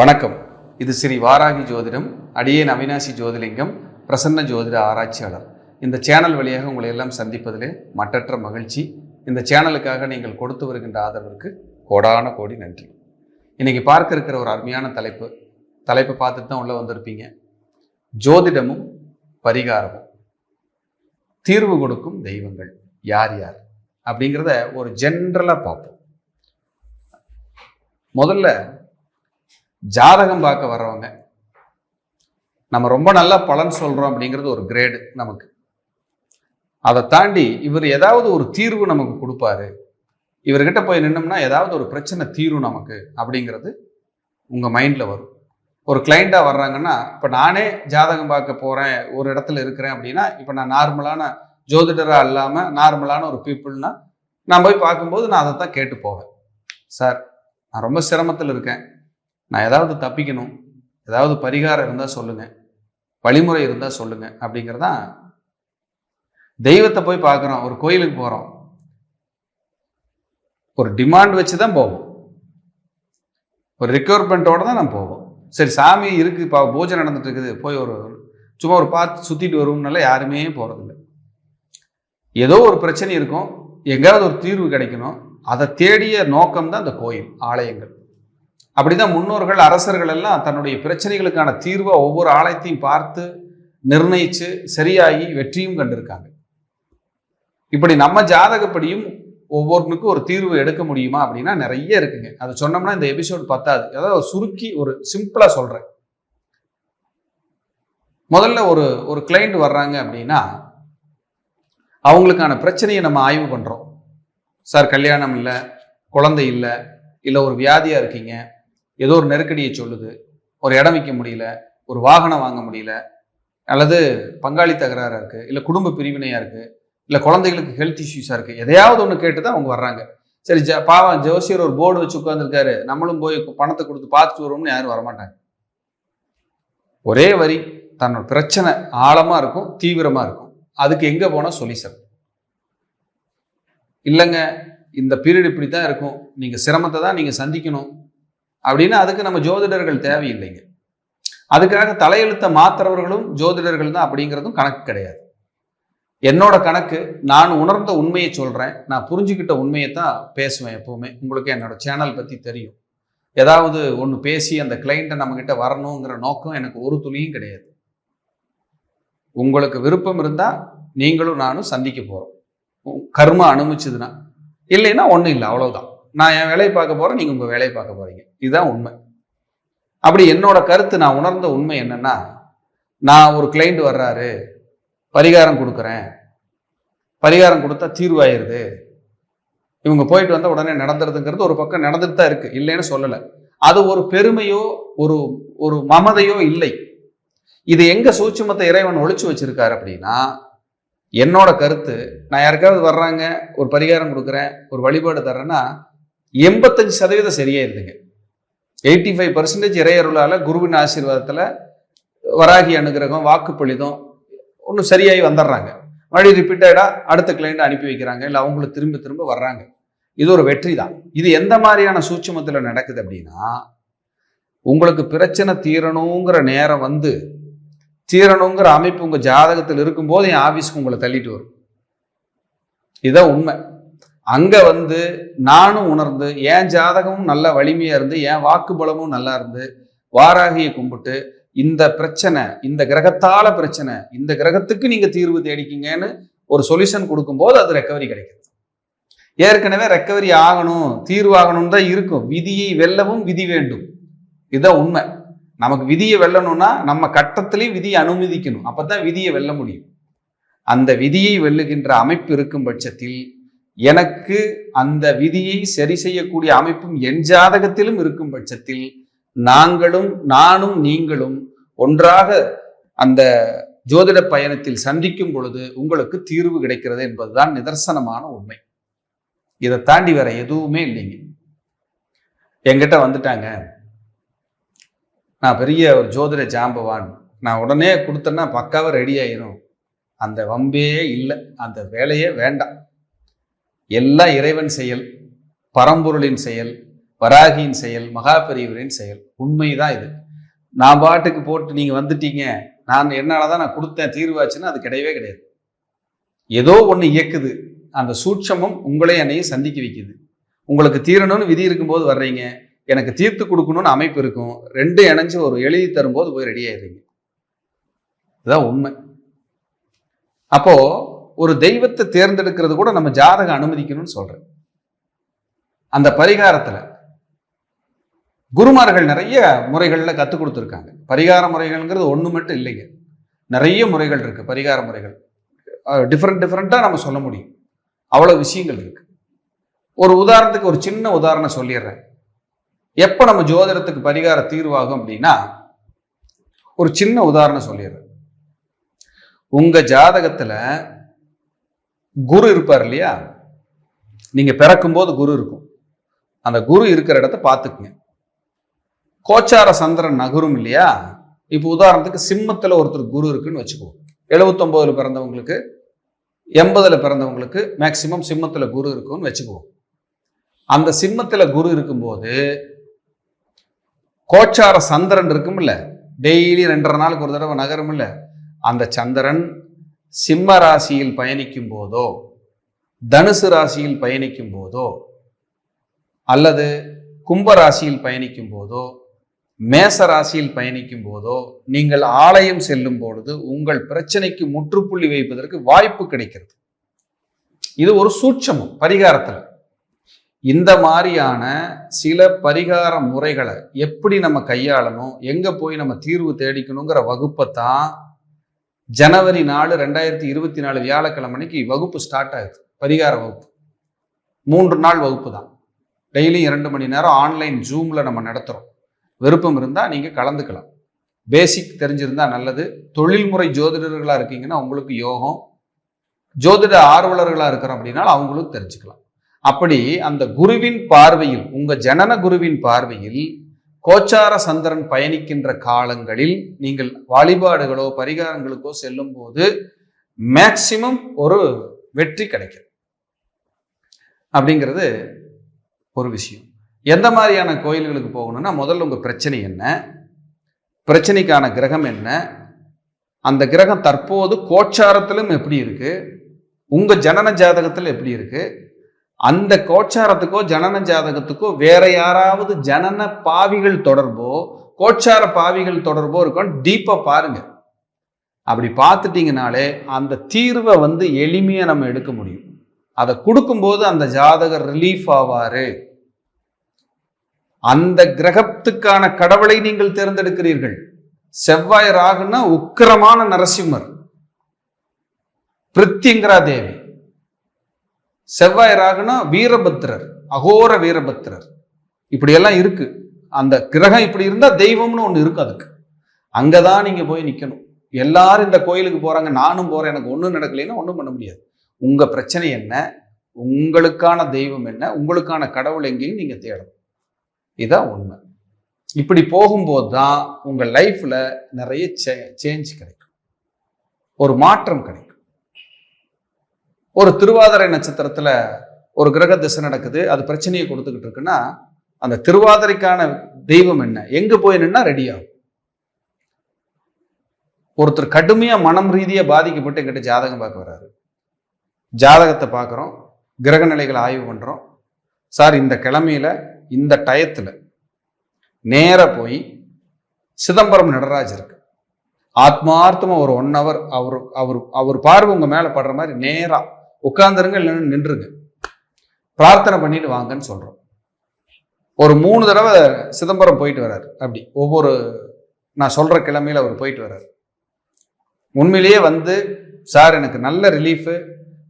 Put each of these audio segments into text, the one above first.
வணக்கம். இது ஸ்ரீ வாராகி ஜோதிடம் அடியே அவினாசி ஜோதிலிங்கம் பிரசன்ன ஜோதிட ஆராய்ச்சியாளர். இந்த சேனல் வழியாக உங்களை எல்லாம் சந்திப்பதிலே மற்றற்ற மகிழ்ச்சி. இந்த சேனலுக்காக நீங்கள் கொடுத்து வருகின்ற ஆதரவிற்கு கோடான கோடி நன்றி. இன்னைக்கு பார்க்க இருக்கிற ஒரு அருமையான தலைப்பு. தலைப்பை பார்த்துட்டு தான் உள்ளே வந்திருப்பீங்க. ஜோதிடமும் பரிகாரமும். தீர்வு கொடுக்கும் தெய்வங்கள் யார் யார்? அப்படிங்கிறத ஒரு ஜென்ரலாக பார்ப்போம். முதல்ல ஜாதகம் பார்க்க வர்றவங்க நம்ம ரொம்ப நல்லா பலன் சொல்கிறோம் அப்படிங்கிறது ஒரு கிரேடு நமக்கு. அதை தாண்டி இவர் ஏதாவது ஒரு தீர்வு நமக்கு கொடுப்பாரு. இவர்கிட்ட போய் நின்னோம்னா ஏதாவது ஒரு பிரச்சனை தீரும் நமக்கு அப்படிங்கிறது உங்கள் மைண்டில் வரும். ஒரு கிளைண்ட்டாக வர்றாங்கன்னா இப்போ நானே ஜாதகம் பார்க்க போகிறேன் ஒரு இடத்துல இருக்கிறேன் அப்படின்னா இப்போ நான் நார்மலான ஜோதிடராக இல்லாமல் நார்மலான ஒரு பீப்புள்னா நான் போய் பார்க்கும்போது நான் அதை தான் கேட்டு போவேன். சார் நான் ரொம்ப சிரமத்தில் இருக்கேன். நான் ஏதாவது தப்பிக்கணும் ஏதாவது பரிகாரம் இருந்தால் சொல்லுங்கள் வழிமுறை இருந்தால் சொல்லுங்கள் அப்படிங்கிறதான் தெய்வத்தை போய் பார்க்குறோம் ஒரு கோயிலுக்கு போகிறோம் ஒரு டிமாண்ட் வச்சு தான் போவோம். ஒரு ரெக்யூர்மெண்ட்டோடு தான் நம்ம போவோம். சரி சாமி இருக்குது இப்போ பூஜை நடந்துட்டு இருக்குது போய் ஒரு சும்மா ஒரு பார்த்து சுற்றிட்டு வருவோம்னால யாருமே போகிறதில்ல ஏதோ ஒரு பிரச்சனை இருக்கும் எங்கேயாவது ஒரு தீர்வு கிடைக்கணும் அதை தேடிய நோக்கம் தான் இந்த கோயில் ஆலயங்கள். அப்படிதான் முன்னோர்கள் அரசர்கள் எல்லாம் தன்னுடைய பிரச்சனைகளுக்கான தீர்வை ஒவ்வொரு ஆலயத்தையும் பார்த்து நிர்ணயித்து சரியாகி வெற்றியும் கண்டிருக்காங்க. இப்படி நம்ம ஜாதகப்படியும் ஒவ்வொருனுக்கும் ஒரு தீர்வு எடுக்க முடியுமா அப்படின்னா நிறைய இருக்குங்க. அதை சொன்னோம்னா இந்த எபிசோட் பத்தாது. அதாவது சுருக்கி ஒரு சிம்பிளாக சொல்கிறேன் முதல்ல ஒரு ஒரு கிளைண்ட் வர்றாங்க அப்படின்னா அவங்களுக்கான பிரச்சனையை நம்ம ஆய்வு பண்ணுறோம் சார் கல்யாணம் இல்லை குழந்தை இல்லை இல்லை ஒரு வியாதியாக இருக்கீங்க ஏதோ ஒரு நெருக்கடியை சொல்லுது. ஒரு இடம் விற்க முடியல. ஒரு வாகனம் வாங்க முடியல. அல்லது பங்காளி தகராறா இருக்கு. இல்லை குடும்ப பிரிவினையா இருக்கு. இல்லை குழந்தைகளுக்கு ஹெல்த் இஷ்யூஸாக இருக்கு. எதையாவது ஒன்று கேட்டு தான் அவங்க வர்றாங்க. சரி ஜ பாவம் ஜோசியர் ஒரு போர்டு வச்சு உட்காந்துருக்காரு நம்மளும் போய் பணத்தை கொடுத்து பார்த்துட்டு வருவோம்னு யாரும் வரமாட்டாங்க. ஒரே வரி தன்னோட பிரச்சனை ஆழமா இருக்கும் தீவிரமா இருக்கும். அதுக்கு எங்க போனா சொல்யூஷன் இல்லைங்க இந்த பீரியட் இப்படி தான் இருக்கும். நீங்க சிரமத்தை தான் நீங்க சந்திக்கணும். அப்படின்னா அதுக்கு நம்ம ஜோதிடர்கள் தேவையில்லைங்க. அதுக்காக தலையெழுத்தை மாத்துறவர்களும் ஜோதிடர்கள் தான் அப்படிங்கிறதும் கணக்கு கிடையாது. என்னோட கணக்கு நான் உணர்ந்த உண்மையை சொல்கிறேன் நான் புரிஞ்சுக்கிட்ட உண்மையை தான் பேசுவேன் எப்பவுமே. உங்களுக்கு என்னோட சேனல் பற்றி தெரியும். ஏதாவது ஒன்று பேசி அந்த கிளைண்ட்டை நம்ம வரணுங்கிற நோக்கம் எனக்கு ஒரு துளியும் கிடையாது. உங்களுக்கு விருப்பம் இருந்தால் நீங்களும் நானும் சந்திக்க போகிறோம் கர்மா அனுமிச்சதுன்னா இல்லைன்னா ஒன்றும் இல்லை அவ்வளோதான் நான் என் வேலையை பார்க்க போறேன் நீங்க உங்க வேலையை பார்க்க போறீங்க. இதுதான் உண்மை. அப்படி என்னோட கருத்து நான் உணர்ந்த உண்மை என்னன்னா நான் ஒரு கிளைண்ட் வர்றாரு பரிகாரம் கொடுக்குறேன். பரிகாரம் கொடுத்தா தீர்வாயிருது. இவங்க போயிட்டு வந்தால் உடனே நடந்துருதுங்கிறது ஒரு பக்கம் நடந்துட்டு தான் இருக்கு. இல்லைன்னு சொல்லலை. அது ஒரு பெருமையோ ஒரு ஒரு மமதையோ இல்லை. இது எங்க சூட்சுமத்தை இறைவன் ஒழிச்சு வச்சிருக்காரு அப்படின்னா என்னோட கருத்து நான் யாருக்காவது வர்றாங்க ஒரு பரிகாரம் கொடுக்குறேன் ஒரு வழிபாடு தர்றேன்னா எண்பத்தஞ்சு சதவீதம் சரியாயிருதுங்க. எயிட்டி ஃபைவ் பர்சன்டேஜ் இறையருளால் குருவின் ஆசீர்வாதத்தில் வராகி அனுகிரகம் வாக்குப்பொழிதம் ஒன்றும் சரியாகி வந்துடுறாங்க. மறுபடியும் ரிப்பீட்டடாக அடுத்த கிளைண்ட் அனுப்பி வைக்கிறாங்க. இல்லை அவங்களும் திரும்ப திரும்ப வர்றாங்க. இது ஒரு வெற்றி தான். இது எந்த மாதிரியான சூட்சுமத்தில் நடக்குது அப்படின்னா உங்களுக்கு பிரச்சனை தீரணுங்கிற நேரம் வந்து தீரணுங்கிற அமைப்பு உங்கள் ஜாதகத்தில் இருக்கும்போது என் ஆஃபீஸ்க்கு உங்களை தள்ளிட்டு வரும். இதுதான் உண்மை. அங்கே வந்து நானும் உணர்ந்து என் ஜாதகமும் நல்ல வலிமையாக இருந்து என் வாக்கு பலமும் நல்லா இருந்து வாராகியை கும்பிட்டு இந்த பிரச்சனை இந்த கிரகத்தால பிரச்சனை இந்த கிரகத்துக்கு நீங்கள் தீர்வு தேடிக்கிங்கன்னு ஒரு சொல்யூஷன் கொடுக்கும்போது அது ரெக்கவரி கிடைக்குது. ஏற்கனவே ரெக்கவரி ஆகணும் தீர்வாகணும் தான் இருக்கும். விதியை வெல்லவும் விதி வேண்டும். இதுதான் உண்மை. நமக்கு விதியை வெல்லணும்னா நம்ம கட்டத்திலையும் விதியை அனுமதிக்கணும். அப்பதான் விதியை வெல்ல முடியும். அந்த விதியை வெல்லுகின்ற அமைப்பு இருக்கும் பட்சத்தில் எனக்கு அந்த விதியை சரி செய்யக்கூடிய அமைப்பும் என் ஜாதகத்திலும் இருக்கும் பட்சத்தில் நாங்களும் நானும் நீங்களும் ஒன்றாக அந்த ஜோதிட பயணத்தில் சந்திக்கும் பொழுது உங்களுக்கு தீர்வு கிடைக்கிறது என்பதுதான் நிதர்சனமான உண்மை. இதை தாண்டி வேற எதுவுமே இல்லைங்க. என்கிட்ட வந்துட்டாங்க. நான் பெரிய ஒரு ஜோதிட ஜாம்பவான். நான் உடனே கொடுத்தேன்னா பக்காவாக ரெடி ஆயிரும். அந்த வம்பே இல்லை. அந்த வேலையே வேண்டாம். எல்லாம் இறைவன் செயல் பரம்பொருளின் செயல் வராகியின் செயல் மகாபெரியவரின் செயல். உண்மைதான் இது. நான் பாட்டுக்கு போட்டு நீங்கள் வந்துட்டீங்க. நான் என்னாலதான் நான் கொடுத்தேன் தீர்வாச்சுன்னா அது கிடையவே கிடையாது. ஏதோ ஒன்று இயக்குது. அந்த சூட்சமம் உங்களே என்னையும் சந்திக்க வைக்குது. உங்களுக்கு தீரணும்னு விதி இருக்கும்போது வர்றீங்க. எனக்கு தீர்த்து கொடுக்கணும்னு அமைப்பு இருக்கும். ரெண்டு இணைஞ்சு ஒரு எழுதி தரும்போது போய் ரெடி ஆயிடுறீங்க. இதுதான் உண்மை. அப்போது ஒரு தெய்வத்தை தேர்ந்தெடுக்கிறது கூட நம்ம ஜாதகம் அனுமதிக்கணும்னு சொல்றேன். அந்த பரிகாரத்துல குருமார்கள் நிறைய முறைகள்ல கற்றுக் கொடுத்துருக்காங்க. பரிகார முறைகள்ங்கிறது ஒன்று மட்டும் இல்லைங்க. நிறைய முறைகள் இருக்கு பரிகார முறைகள். டிஃப்ரெண்ட் டிஃப்ரெண்ட்டாக நம்ம சொல்ல முடியும். அவ்வளோ விஷயங்கள் இருக்கு. ஒரு உதாரணத்துக்கு ஒரு சின்ன உதாரணம் சொல்லிடுறேன். எப்போ நம்ம ஜோதிடத்துக்கு பரிகார தீர்வாகும் அப்படின்னா ஒரு சின்ன உதாரணம் சொல்லிடுறேன். உங்க ஜாதகத்துல குரு இருப்பார் இல்லையா? நீங்க பிறக்கும்போது குரு இருக்கும். அந்த குரு இருக்கிற இடத்த பார்த்துக்குங்க. கோச்சார சந்திரன் நகரும் இல்லையா? இப்போ உதாரணத்துக்கு சிம்மத்தில் ஒருத்தர் குரு இருக்குன்னு வச்சுக்குவோம் எழுபத்தொம்போதில் பிறந்தவங்களுக்கு எண்பதுல பிறந்தவங்களுக்கு மேக்சிமம் சிம்மத்துல குரு இருக்கும்னு வச்சுக்குவோம் அந்த சிம்மத்தில் குரு இருக்கும்போது கோச்சார சந்திரன் இருக்கும்ல. டெய்லி ரெண்டரை நாளுக்கு ஒரு தடவை நகரும் இல்ல அந்த சந்திரன் சிம்ம ராசியில் பயணிக்கும் போதோ தனுசு ராசியில் பயணிக்கும் போதோ அல்லது கும்ப ராசியில் பயணிக்கும் போதோ மேச ராசியில் பயணிக்கும் போதோ நீங்கள் ஆலயம் செல்லும் பொழுது உங்கள் பிரச்சனைக்கு முற்றுப்புள்ளி வைப்பதற்கு வாய்ப்பு கிடைக்கிறது. இது ஒரு சூட்சமம் பரிகாரத்தில். இந்த மாதிரியான சில பரிகார முறைகளை எப்படி நம்ம கையாளணும் எங்கே போய் நம்ம தீர்வு தேடிக்கணுங்கிற வகுப்பை தான் ஜனவரி நாலு ரெண்டாயிரத்தி இருபத்தி நாலு வியாழக்கிழமைக்கு வகுப்பு ஸ்டார்ட் ஆகுது. பரிகார வகுப்பு. மூன்று நாள் வகுப்பு தான். டெய்லியும் இரண்டு மணி நேரம் ஆன்லைன் ஜூமில் நம்ம நடத்துகிறோம் விருப்பம் இருந்தால் நீங்கள் கலந்துக்கலாம். பேசிக் தெரிஞ்சிருந்தால் நல்லது. தொழில்முறை ஜோதிடர்களாக இருக்கீங்கன்னா உங்களுக்கு யோகம். ஜோதிட ஆர்வலர்களாக இருக்கிறோம் அப்படின்னா அவங்களும் தெரிஞ்சுக்கலாம். அப்படி அந்த குருவின் பார்வையில் உங்கள் ஜனன குருவின் பார்வையில் கோச்சார சந்திரன் பயணிக்கின்ற காலங்களில் நீங்கள் வழிபாடுகளோ பரிகாரங்களுக்கோ செல்லும் போது மேக்சிமம் ஒரு வெற்றி கிடைக்கும். அப்படிங்கிறது ஒரு விஷயம். எந்த மாதிரியான கோயில்களுக்கு போகணும்னா முதல்ல உங்கள் பிரச்சனை என்ன? பிரச்சனைக்கான கிரகம் என்ன? அந்த கிரகம் தற்போது கோச்சாரத்திலும் எப்படி இருக்குது உங்கள் ஜனன ஜாதகத்தில் எப்படி இருக்குது அந்த கோச்சாரத்துக்கோ ஜனன ஜாதகத்துக்கோ வேற யாராவது ஜனன பாவிகள் தொடர்போ கோச்சார பாவிகள் தொடர்போ இருக்கும் டீப்பா பாருங்க. அப்படி பார்த்துட்டீங்கனாலே அந்த தீர்வை வந்து எளிமையா நம்ம எடுக்க முடியும். அதை கொடுக்கும்போது அந்த ஜாதகர் ரிலீஃப் ஆவாரு. அந்த கிரகத்துக்கான கடவுளை நீங்கள் தேர்ந்தெடுக்கிறீர்கள். செவ்வாய் ராகுன்னா உக்கிரமான நரசிம்மர். பிரித்திங்கரா தேவி. செவ்வாய் ராகுனா வீரபத்ரர் அகோர வீரபத்ரர். இப்படியெல்லாம் இருக்கு. அந்த கிரகம் இப்படி இருந்தால் தெய்வம்னு ஒன்று இருக்கு அதுக்கு. அங்கே தான் நீங்கள் போய் நிற்கணும் எல்லாரும் இந்த கோயிலுக்கு போகிறாங்க நானும் போகிறேன் எனக்கு ஒன்றும் நடக்கலைன்னா ஒன்றும் பண்ண முடியாது. உங்கள் பிரச்சனை என்ன? உங்களுக்கான தெய்வம் என்ன? உங்களுக்கான கடவுள் எங்கேயும் நீங்கள் தேடணும். இதுதான் உண்மை. இப்படி போகும்போது தான் உங்கள் லைஃப்பில் நிறைய சே சேஞ்ச் கிடைக்கும். ஒரு மாற்றம் கிடைக்கும். ஒரு திருவாதிரை நட்சத்திரத்தில் ஒரு கிரக திசை நடக்குது அது பிரச்சனையை கொடுத்துக்கிட்டு இருக்குன்னா அந்த திருவாதிரைக்கான தெய்வம் என்ன? எங்க போய் நின்னா ரெடி ஆகும். ஒருத்தர் கடுமையா மனம் ரீதியா பாதிக்கப்பட்டு எங்கிட்ட ஜாதகம் பார்க்க வர்றாரு. ஜாதகத்தை பார்க்குறோம் கிரக நிலைகளை ஆய்வு பண்றோம். சார் இந்த கிழமையில இந்த டயத்தில் நேராக போய் சிதம்பரம் நடராஜ் இருக்கு. ஆத்மார்த்தமாக ஒரு ஒன் ஹவர் அவர் அவர் அவர் பார்வை உங்கள் மேலே படுற மாதிரி நேராக உட்காந்துருங்க இல்லைன்னு நின்றுங்க பிரார்த்தனை பண்ணிட்டு வாங்கன்னு சொல்கிறோம் ஒரு மூணு தடவை சிதம்பரம் போயிட்டு வர்றாரு. அப்படி. ஒவ்வொரு நான் சொல்கிற கிழமையில் அவர் போயிட்டு வர்றாரு. உண்மையிலேயே வந்து சார் எனக்கு நல்ல ரிலீஃபு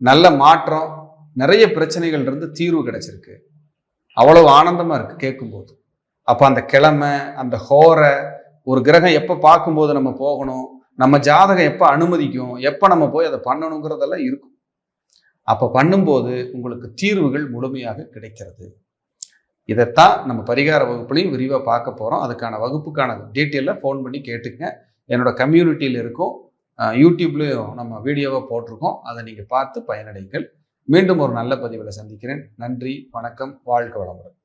நல்ல மாற்றம் நிறைய பிரச்சனைகள் இருந்து தீர்வு கிடைச்சிருக்கு. அவ்வளவு ஆனந்தமா இருக்கு கேட்கும்போது. அப்போ அந்த கிழமை அந்த ஹோரை ஒரு கிரகம் எப்போ பார்க்கும்போது நம்ம போகணும் நம்ம ஜாதகம் எப்போ அனுமதிக்கும் எப்போ நம்ம போய் அதை பண்ணணுங்கிறதெல்லாம் இருக்கும். அப்போ பண்ணும்போது உங்களுக்கு தீர்வுகள் முழுமையாக கிடைக்கிறது. இதைத்தான் நம்ம பரிகார வகுப்புலையும் விரிவாக பார்க்க போகிறோம் அதுக்கான வகுப்புக்கான டீட்டெயிலில் ஃபோன் பண்ணி கேட்டுங்க என்னோட கம்யூனிட்டியில் இருக்கும் யூடியூப்லேயும் நம்ம வீடியோவை போட்டிருக்கோம். அதை நீங்கள் பார்த்து பயனடைங்கள். மீண்டும் ஒரு நல்ல பதிவில் சந்திக்கிறேன். நன்றி வணக்கம் வாழ்க வளமுடன்.